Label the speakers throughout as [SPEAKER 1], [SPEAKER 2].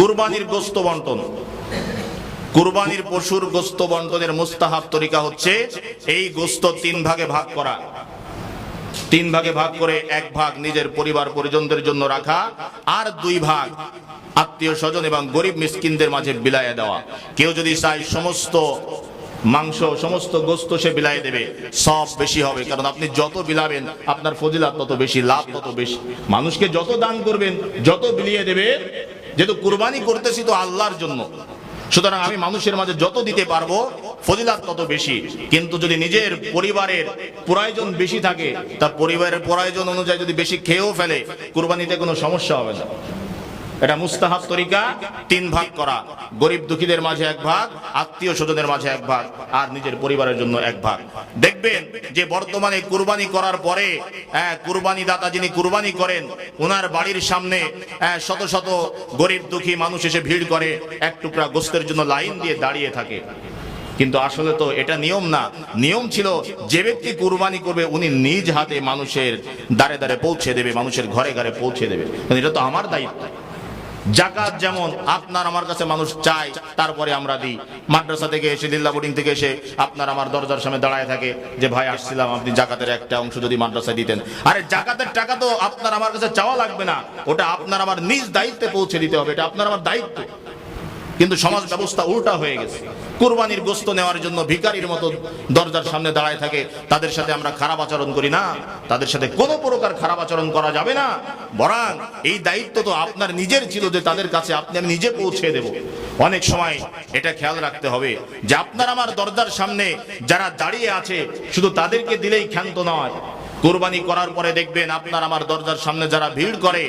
[SPEAKER 1] কুরবানির গোস্ত বন্টন। কুরবানির পশুর গোস্ত বন্টনের মুস্তাহাব তরিকা হচ্ছে এই গোস্ত তিন ভাগে ভাগ করা। তিন ভাগে ভাগ করে এক ভাগ নিজের পরিবার পরিজনদের জন্য রাখা আর দুই ভাগ আত্মীয় স্বজন এবং গরিব মিসকিনদের মাঝে বিলাইয়া দেওয়া। কেউ যদি চায় সমস্ত মাংস, সমস্ত গোস্ত সে বিলাই দেবে, সব বেশি হবে। কারণ আপনি যত বিলাবেন, আপনার ফজিলাত তত বেশি, লাভ তত বেশি। মানুষকে যত দান করবেন, যত বিলিয়ে দেবে যেহেতু কুরবানি করতেছি তো আল্লাহর জন্য। সুতরাং আমি মানুষের মাঝে যত দিতে পারব, ফজিলাত তত বেশি। কিন্তু যদি নিজের পরিবারের প্রয়োজন বেশি থাকে, তার পরিবারের প্রয়োজন অনুযায়ী যদি বেশি খেয়েও ফেলে, কুরবানিতে কোনো সমস্যা হবে না। এটা মুস্তাহাব তরিকা তিন ভাগ করা। গরিব দুঃখীদের মাঝে এক ভাগ আত্মীয় স্বজনের মাঝে এক ভাগ আর নিজের পরিবারের জন্য এক ভাগ। দেখবেন যে বর্তমানে কুরবানি করার পরে হ্যাঁ, কুরবানি দাতা যিনি কুরবানি করেন ওনার বাড়ির সামনে হ্যাঁ, শত শত গরিব দুঃখী মানুষ এসে ভিড় করে এক টুকরা গোস্তের জন্য লাইন দিয়ে দাঁড়িয়ে থাকে। কিন্তু আসলে তো এটা নিয়ম না। নিয়ম ছিল যে ব্যক্তি কুরবানি করবে উনি নিজ হাতে মানুষের দাঁড়ে দাঁড়ে পৌঁছে দেবে মানুষের ঘরে ঘরে পৌঁছে দেবে। এটা তো আমার দায়িত্ব। জাকাত যেমন আপনার আমার কাছে মানুষ চায়, তারপরে আমরা দিই। মাদ্রাসা থেকে এসে, দিল্লা বোর্ডিং থেকে এসে আপনার আমার দরজার সামনে দাঁড়ায় থাকে যে, ভাই, আসছিলাম, আপনি জাকাতের একটা অংশ যদি মাদ্রাসায় দিতেন। আরে, জাকাতের টাকা তো আপনার আমার কাছে চাওয়া লাগবে না। ওটা আপনার আমার নিজ দায়িত্বে পৌঁছে দিতে হবে, এটা আপনার আমার দায়িত্ব। কিন্তু সমাজ ব্যবস্থা উল্টা হয়ে গেছে। কুরবানির গোস্ত নেওয়ার জন্য ভিকারির মতো দরজার সামনে দাঁড়ায় থাকে। তাদের সাথে আমরা খারাপ আচরণ করি না। তাদের সাথে কোনো প্রকার খারাপ আচরণ করা যাবে না। বরং এই দায়িত্ব তো আপনার নিজের ছিল যে তাদের কাছে আপনি আমি নিজে পৌঁছে দেব। অনেক সময় এটা খেয়াল রাখতে হবে যে আপনার আমার দরজার সামনে যারা দাঁড়িয়ে আছে, শুধু তাদেরকে দিলেই ক্ষান্ত নয়। কোরবানি করার পরে দেখবেন আপনার আমার দরজার সামনে যারা ভিড় করে,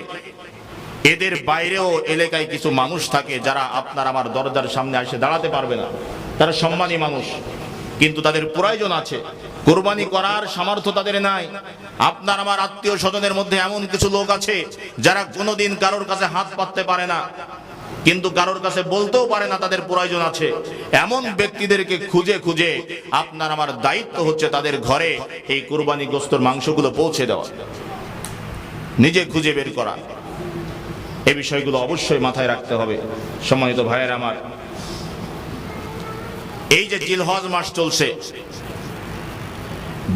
[SPEAKER 1] এদের বাইরেও এলাকায় কিছু মানুষ থাকে যারা আপনার আমার দরজার সামনে এসে দাঁড়াতে পারবে না। তারা সম্মানী মানুষ। কিন্তু তাদের প্রয়োজন আছে। কোরবানি করার সামর্থ্য তাদের নাই। আপনার আমার আত্মীয় স্বজনের মধ্যে এমন কিছু লোক আছে, যারা কোনোদিন কারোর কাছে হাত পাততে পারে না। কিন্তু কারোর কাছে বলতেও পারে না তাদের প্রয়োজন আছে। এমন ব্যক্তিদেরকে খুঁজে খুঁজে আপনার আমার দায়িত্ব হচ্ছে তাদের ঘরে এই কুরবানি গোস্তর মাংসগুলো পৌঁছে দেওয়া। নিজে খুঁজে বের করা। এই বিষয়গুলো অবশ্যই মাথায় রাখতে হবে। সম্মানিত ভাইয়ের আমার এই যে জিলহজ মাস চলছে,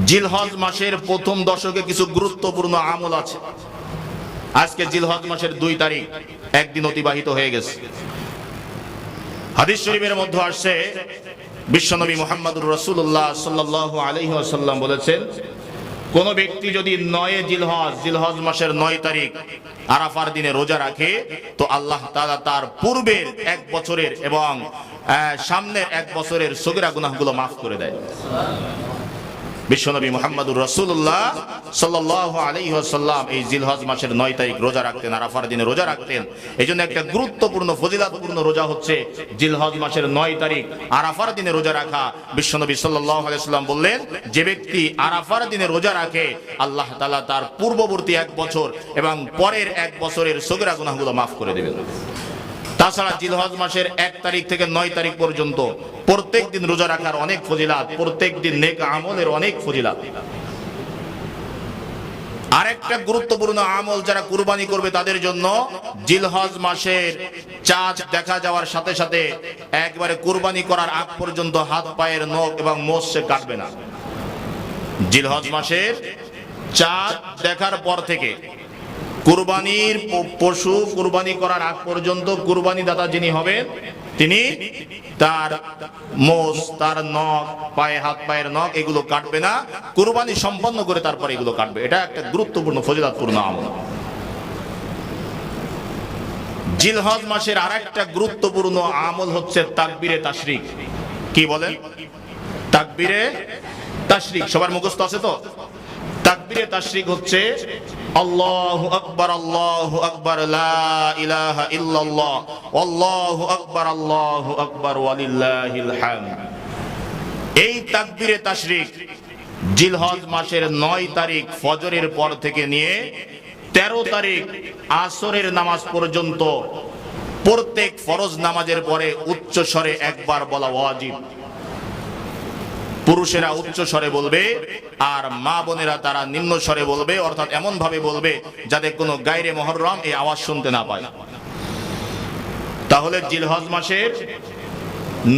[SPEAKER 1] জিলহজ মাসের প্রথম দশকে কিছু গুরুত্বপূর্ণ আমল আছে। আজকে জিলহজ মাসের দুই তারিখ, একদিন অতিবাহিত হয়ে গেছে। হাদিস শরীফের মধ্যে আসছে, বিশ্বনবী মোহাম্মদুর রসুল্লাহ সাল্লাহ আলহিহাসাল্লাম বলেছেন কোন ব্যক্তি যদি নয় জিলহজ জিলহজ মাসের নয় তারিখ আরাফার দিনে রোজা রাখে, তো আল্লাহ তালা তার পূর্বের এক বছরের এবং সামনের এক বছরের সগিরা গুনাহগুলো মাফ করে দেয়। বিশ্বনবী মোহাম্মদুর রসুল্লাহ সাল্লাহ আলাইহি ওয়াসাল্লাম এই জিলহজ মাসের নয় তারিখ রোজা রাখতেন, আরাফার দিনে রোজা রাখতেন। এই জন্য একটা গুরুত্বপূর্ণ, ফজিলাতপূর্ণ রোজা হচ্ছে জিলহজ মাসের নয় তারিখ আরাফার দিনে রোজা রাখা। বিশ্বনবী সাল্লাহ আলাইসাল্লাম বললেন, যে ব্যক্তি আরাফার দিনে রোজা রাখে, আল্লাহ তালা তার পূর্ববর্তী এক বছর এবং পরের এক বছরের সগিরা গুনাহগুলো মাফ করে দেবেন। তাছাড়া জিলহজ মাসের এক তারিখ থেকে নয় তারিখ পর্যন্ত প্রত্যেক দিন রোজা রাখার অনেক ফজিলাত, প্রত্যেক দিন নেক আমলের অনেক ফজিলাত। আরেকটা গুরুত্বপূর্ণ আমল যারা কুরবানি করবে তাদের জন্য জিলহজ মাসের চাঁদ দেখা যাওয়ার সাথে সাথে একবারে কুরবানি করার আগ পর্যন্ত হাত পায়ের নখ এবং মোষ সে কাটবে না। জিলহজ মাসের চাঁদ দেখার পর থেকে কুরবানির পশু কুরবানি করার আগ পর্যন্ত কুরবানি দাতা যিনি হবেন, তিনি তার মোষ, তার নখ, পায়ে হাত, পায়ের নখ, এগুলো কাটবে না। কুরবানি সম্পন্ন করে তারপর এগুলো কাটবে। এটা একটা গুরুত্বপূর্ণ, ফজিলাতপূর্ণ আমল। জিলহজ মাসের আর একটা গুরুত্বপূর্ণ আমল হচ্ছে তাকবিরে তাশরিক। কি বলেন তাকবিরে তাশরিক। সবার মুখস্থ আছে তো? তাকবিরে তাশরিক হচ্ছে আল্লাহু আকবার আল্লাহু আকবার লা ইলাহা ইল্লাল্লাহ আল্লাহু আকবার আল্লাহু আকবার ওয়ালিল্লাহিল হামদ এই তাকবিরে তাশরিক, জিলহজ মাসের নয় তারিখ ফজরের পর থেকে নিয়ে তেরো তারিখ আসরের নামাজ পর্যন্ত প্রত্যেক ফরজ নামাজের পরে উচ্চ স্বরে একবার বলা ওয়াজিব। পুরুষেরা উচ্চ স্বরে বলবে, আর মা বোনেরা তারা নিম্ন স্বরে বলবে, অর্থাৎ এমন ভাবে বলবে যাতে কোনো গাইরে মহরম এই আওয়াজ শুনতে না পায়। তাহলে জিলহজ মাসের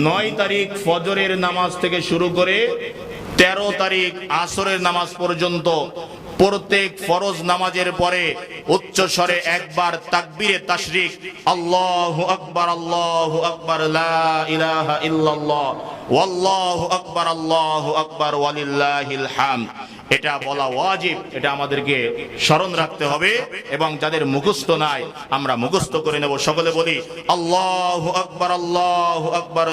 [SPEAKER 1] নয় তারিখ ফজরের নামাজ থেকে শুরু করে তেরো তারিখ আসরের নামাজ পর্যন্ত প্রত্যেক ফরজ নামাজের পরে উচ্চ স্বরে একবার তাকবীরে তাশরিক, আল্লাহু আকবার আল্লাহু আকবার, লা ইলাহা ইল্লাল্লাহ, ওয়াল্লাহু আকবার, আল্লাহু আকবার, ওয়ালিল্লাহিল হামদ। এটা বলা ওয়াজিব, এটা আমাদেরকে স্মরণ রাখতে হবে এবং যাদের মুখস্থ নাই, আমরা মুখস্থ করে নেব। সকলে বলি, আল্লাহু আকবার, আল্লাহু আকবর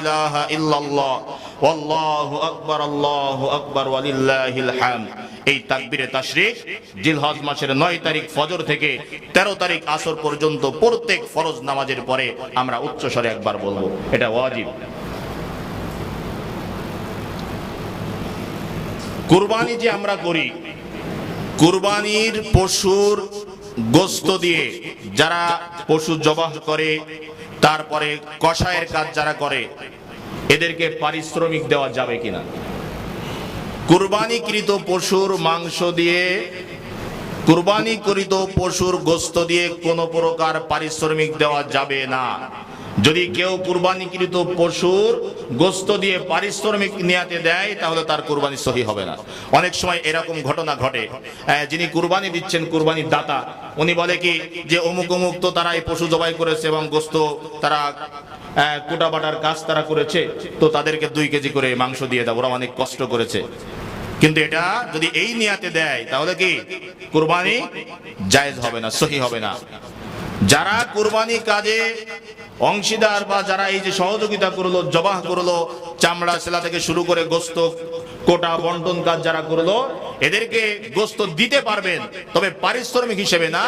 [SPEAKER 1] ইলাহা ইল্লাল্লাহ, ওয়াল্লাহু আকবার, আল্লাহু আকবার, ওয়ালিল্লাহিল হামদ। এই তাকবীরে তাশরিক, জিলহজ মাসের 9 তারিখ ফজর থেকে 13 তারিখ আসর পর্যন্ত প্রত্যেক ফরজ নামাজের পরে আমরা উচ্চ স্বরে একবার বলব। এটা ওয়াজিব। কুরবানি যে আমরা করি, কুরবানির পশুর গোস্ত দিয়ে যারা পশু জবাহ করে, তারপরে কষায়ের কাজ যারা করে, এদেরকে পারিশ্রমিক দেওয়া যাবে কিনা? কুরবানিকৃত পশুর মাংস দিয়ে, কুরবানিকৃত পশুর গোস্ত দিয়ে কোনো প্রকার পারিশ্রমিক দেওয়া যাবে না। যদি কেউ কুরবানিকৃত পশুর গোস্ত দিয়ে পারিশ্রমিক নিয়াতে দেয়, তাহলে তার কুরবানি সহি হবে না। অনেক সময় এরকম ঘটনা ঘটে। যিনি কুরবানি দিচ্ছেন, কুরবানির দাতা, উনি বলে কি যে, অমুক অমুক তো তারা এই পশু জবাই করেছে এবং গোস্ত তারা কোটা বাটার কাজ তারা করেছে, তো তাদেরকে দুই কেজি করে মাংস দিয়ে দাও ওরা অনেক কষ্ট করেছে। কিন্তু এটা যদি এই নিয়াতে দেয়, তাহলে কি কুরবানি জায়েজ হবে না, সহি হবে না। যারা কুরবানি কাজে অংশীদার বা যারা এই যে সহযোগিতা করল, জবাহ করল, চামড়া সেলা থেকে শুরু করে গোস্ত, কোটা, বন্টন কাজ যারা করল, এদেরকে গোস্ত দিতে পারবেন, তবে পারিশ্রমিক হিসেবে না,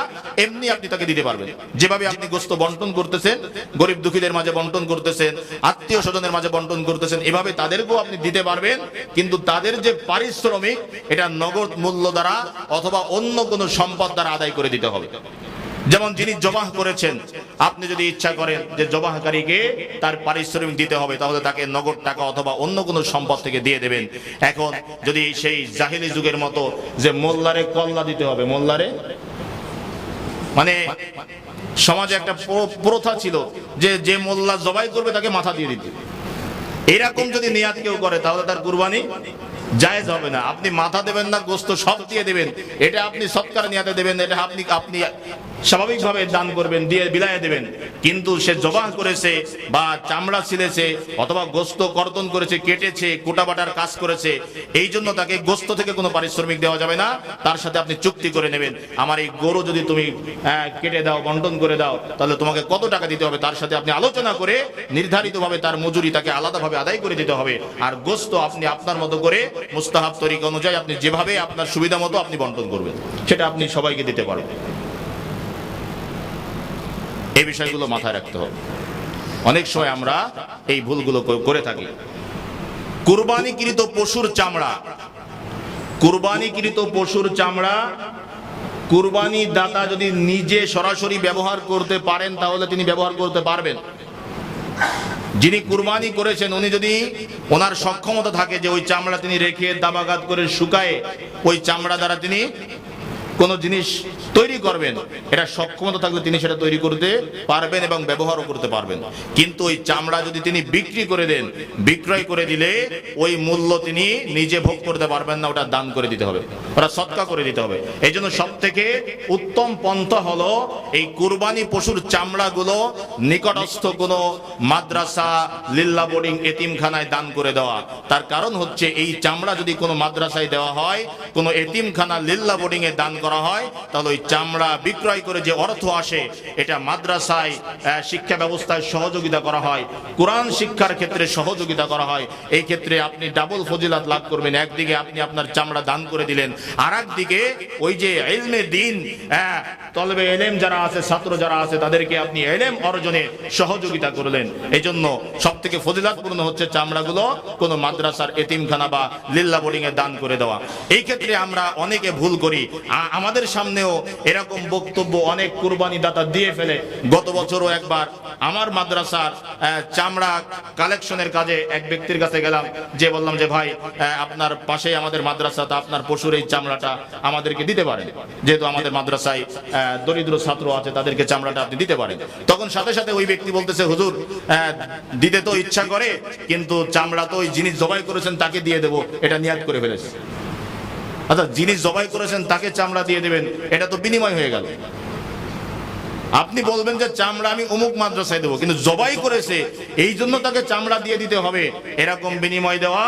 [SPEAKER 1] এমনি আপনি তাকে দিতে পারবেন। যেভাবে আপনি গোস্ত বন্টন করতেছেন, গরিব দুঃখীদের মাঝে বন্টন করতেছেন, আত্মীয় স্বজনের মাঝে বন্টন করতেছেন, এভাবে তাদেরকেও আপনি দিতে পারবেন, কিন্তু তাদের যে পারিশ্রমিক, এটা নগদ মূল্য দ্বারা অথবা অন্য কোনো সম্পদ দ্বারা আদায় করে দিতে হবে। যেমন যিনি জবাহ করেছেন, আপনি যদি ইচ্ছা করেন যে জবাহকারীকে তার পারিশ্রমিক দিতে হবে, তাহলে তাকে নগদ টাকা অথবা অন্য কোনো সম্পদ থেকে দিয়ে দেবেন। এখন যদি সেই জাহিলি যুগের মতো যে মোল্লারে কল্লা দিতে হবে, মোল্লারে? মানে সমাজে একটা প্রথা ছিল যে যে মোল্লা জবাই করবে তাকে মাথা দিয়ে দিতে। এরকম যদি নিয়াত কেউ করে, তাহলে তার কুরবানি জায়েজ হবে না। আপনি মাথা দেবেন না, গোস্ত সব দিয়ে দেবেন। এটা আপনি সৎকার নিয়াতে দেবেন, এটা আপনি আপনি স্বাভাবিকভাবে দান করবেন, দিয়ে বিলায় দেবেন। কিন্তু সে জবাহ করেছে বা চামড়া ছিলেছে অথবা গোস্ত কর্তন করেছে, কেটেছে, কোটাবাটার কাজ করেছে, এই জন্য তাকে গোস্ত থেকে কোনো পারিশ্রমিক দেওয়া যাবে না। তার সাথে আপনি চুক্তি করে নেবেন। আমার এই গরু যদি তুমি কেটে দাও, বন্টন করে দাও, তাহলে তোমাকে কত টাকা দিতে হবে? তার সাথে আপনি আলোচনা করে নির্ধারিতভাবে তার মজুরি তাকে আলাদাভাবে আদায় করে দিতে হবে। আর গোস্ত আপনি আপনার মতো করে মুস্তাহাব তরিকা অনুযায়ী আপনি যেভাবে আপনার সুবিধা মতো আপনি বন্টন করবেন, সেটা আপনি সবাইকে দিতে পারবেন। এই বিষয়গুলো মাথায় রাখতে হবে। অনেক সময় আমরা এই ভুলগুলো করে থাকি। কুরবানিকৃত পশুর চামড়া। কুরবানিকৃত পশুর চামড়া, কুরবানি দাতা যদি নিজে সরাসরি ব্যবহার করতে পারেন, তাহলে তিনি ব্যবহার করতে পারবেন। যিনি কুরবানি করেছেন, উনি যদি ওনার সক্ষমতা থাকে যে ওই চামড়া তিনি রেখে দাবাগাত করে শুকায়ে, ওই চামড়া দ্বারা তিনি কোন জিনিস তৈরি করবেন, এটা সক্ষমতা থাকলে তিনি সেটা তৈরি করতে পারবেন এবং ব্যবহারও করতে পারবেন। কিন্তু ওই চামড়া যদি তিনি বিক্রি করে দেন, বিক্রয় করে দিলে ওই মূল্য তিনি নিজে ভোগ করতে পারবেন না, ওটা দান করে দিতে হবে, ওটা সৎকা করে দিতে হবে। এই জন্য সব থেকে উত্তম পন্থা হলো এই কুরবানি পশুর চামড়াগুলো নিকটস্থ কোনো মাদ্রাসা, লিল্লা বোর্ডিং, এতিমখানায় দান করে দেওয়া। তার কারণ হচ্ছে এই চামড়া যদি কোনো মাদ্রাসায় দেওয়া হয়, কোনো এতিমখানা, লিল্লা বোর্ডিং এ দান করা হয়, তাহলে ওই চামড়া বিক্রয় করে যে অর্থ আসে, এটা মাদ্রাসায় শিক্ষা ব্যবস্থায় সহযোগিতা করা হয়, কোরআন শিক্ষার ক্ষেত্রে সহযোগিতা করা হয়, এই ক্ষেত্রে আপনি ডাবল ফজিলাত লাভ করবেন। একদিকে আপনি আপনার চামড়া দান করে দিলেন আর একদিকে ওই যে এলমে দিন তলবে এলেম যারা আছে, ছাত্র যারা আছে, তাদেরকে আপনি এলেম অর্জনে সহযোগিতা করলেন। এই জন্য সব থেকে ফজিলাতপূর্ণ হচ্ছে চামড়াগুলো কোন মাদ্রাসার এতিমখানা বা লিল্লা বোর্ডিং এ দান করে দেওয়া। এই ক্ষেত্রে আমরা অনেকে ভুল করি আমাদের সামনেও এরকম বক্তব্য অনেক কুরবানি দাতা দিয়ে ফেলে। গত বছরও একবার আমার মাদ্রাসার চামড়া কালেকশনের কাজে এক ব্যক্তির কাছে গেলাম, যে বললাম যে, ভাই আপনার পাশে আমাদের মাদ্রাসা আপনার পশুর এই চামড়াটা আমাদেরকে দিতে পারেন। যেহেতু আমাদের মাদ্রাসায় দরিদ্র ছাত্র আছে, তাদেরকে চামড়াটা আপনি দিতে পারেন। তখন সাথে সাথে ওই ব্যক্তি বলতেছে, হুজুর দিতে তো ইচ্ছা করে, কিন্তু চামড়া তো ওই জিনিস জবাই করেছেন, তাকে দিয়ে দেবো। এটা নিয়াত করে ফেলেছে। আচ্ছা যিনি জবাই করেছেন, তাকে চামড়া দিয়ে দেবেন। এটা তো বিনিময় হয়ে গেল। আপনি বলবেন যে চামড়া আমি অমুক মাদ্রাসায় দেবো, কিন্তু জবাই করেছে, এই জন্য তাকে চামড়া দিয়ে দিতে হবে। এরকম বিনিময় দেওয়া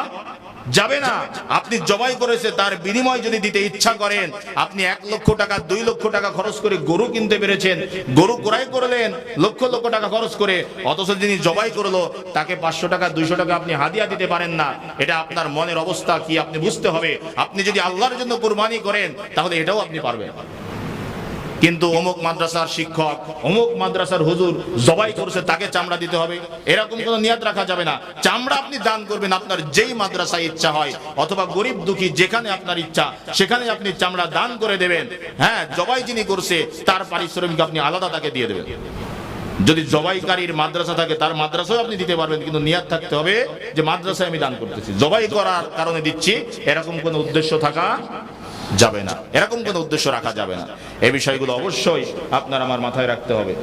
[SPEAKER 1] যাবে না। আপনি জবাই করেছে তার বিনিময় যদি দিতে ইচ্ছা করেন, আপনি এক লক্ষ টাকা, দুই লক্ষ টাকা খরচ করে গরু কিনতে পেরেছেন। গরু ক্রয় করলেন, লক্ষ লক্ষ টাকা খরচ করে, অথচ যিনি জবাই করল, তাকে পাঁচশো টাকা, দুইশো টাকা আপনি হাদিয়া দিতে পারেন না। এটা আপনার মনের অবস্থা কি আপনি বুঝতে হবে। আপনি যদি আল্লাহর জন্য কোরবানি করেন, তাহলে এটাও আপনি পারবেন। কিন্তু অমুক মাদ্রাসার শিক্ষক, অমুক মাদ্রাসার হুজুর জবাই করছে, তাকে চামড়া দিতে হবে। এরকম কোনো নিয়াত রাখা যাবে না। চামড়া আপনি দান করবেন আপনার যেই মাদ্রাসায় ইচ্ছা হয়, অথবা গরিব দুঃখী যেখানে আপনার ইচ্ছা, সেখানে আপনি চামড়া দান করে দেবেন। হ্যাঁ জবাই যিনি করছে, তার পারিশ্রমিক আপনি আলাদা তাকে দিয়ে দেবেন। যদি জবাইকারীর মাদ্রাসা থাকে, তার মাদ্রাসাও আপনি দিতে পারবেন, কিন্তু নিয়াত থাকতে হবে যে মাদ্রাসায় আমি দান করতেছি। জবাই করার কারণে দিচ্ছি, এরকম কোনো উদ্দেশ্য থাকা যাবে না। এরকম কোনো উদ্দেশ্য রাখা যাবে না। এই বিষয়গুলো অবশ্যই আপনার আমার মাথায় রাখতে হবে।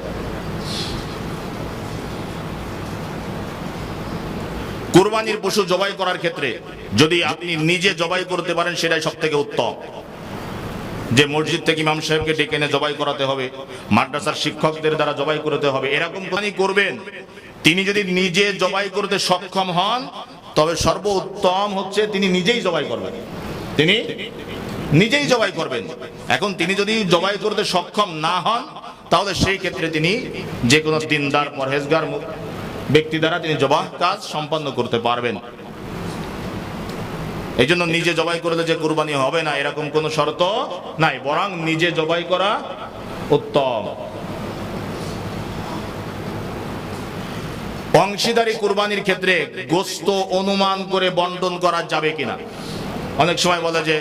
[SPEAKER 1] কুরবানির পশু জবাই করার ক্ষেত্রে যদি আপনি নিজে জবাই করতে পারেন, সেটাই সব থেকে উত্তম। যে মসজিদ থেকে ইমাম সাহেবকে ডেকে এনে জবাই করাতে হবে, মাদ্রাসার শিক্ষকদের দ্বারা জবাই করতে হবে, এরকম কোরবানি করবেন। তিনি যদি নিজে জবাই করতে সক্ষম হন, তবে সর্বোত্তম হচ্ছে তিনি নিজেই জবাই করবেন। তিনি? নিজেই জবাই করবেন। এখন তিনি যদি জবাই করতে সক্ষম না হন, তাহলে সেই ক্ষেত্রে তিনি যে কোনো দিনদার, পরহেজগার ব্যক্তি দ্বারা তিনি জবাহ কাজ সম্পন্ন করতে পারবেন। এই জন্য নিজে জবাই করলে যে কুরবানি হবে না, এরকম কোনো শর্ত নাই, বরং নিজে জবাই করা উত্তম। অংশীদারি কুরবানির ক্ষেত্রে গোস্ত অনুমান করে বন্টন করা যাবে কিনা? অনেক সময় বলে যে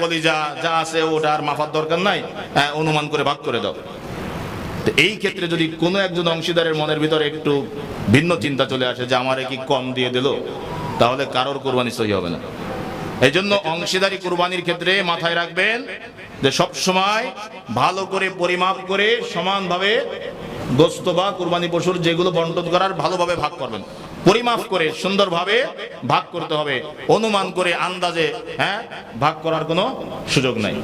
[SPEAKER 1] কলিজা যা আছে ওটা আর মাফার দরকার নাই। অনুমান করে ভাগ করে দাও। তো এই ক্ষেত্রে যদি কোনো একজন অংশীদারের মনের ভিতরে একটু ভিন্ন চিন্তা চলে আসে যে, আমারে কি কম দিয়ে দিল? তাহলে কারোর কোরবানি সহি হবে না। এই জন্য অংশীদারি কোরবানির ক্ষেত্রে মাথায় রাখবেন যে, সব সময় ভালো করে পরিমাপ করে সমানভাবে গোস্ত বা কুরবানি পশুর যেগুলো বন্টন করার ভালোভাবে ভাগ করবেন। পরিমাপ করে সুন্দরভাবে ভাগ করতে হবে। অনুমান করে আন্দাজে হ্যাঁ ভাগ করার কোনো সুযোগ নাই।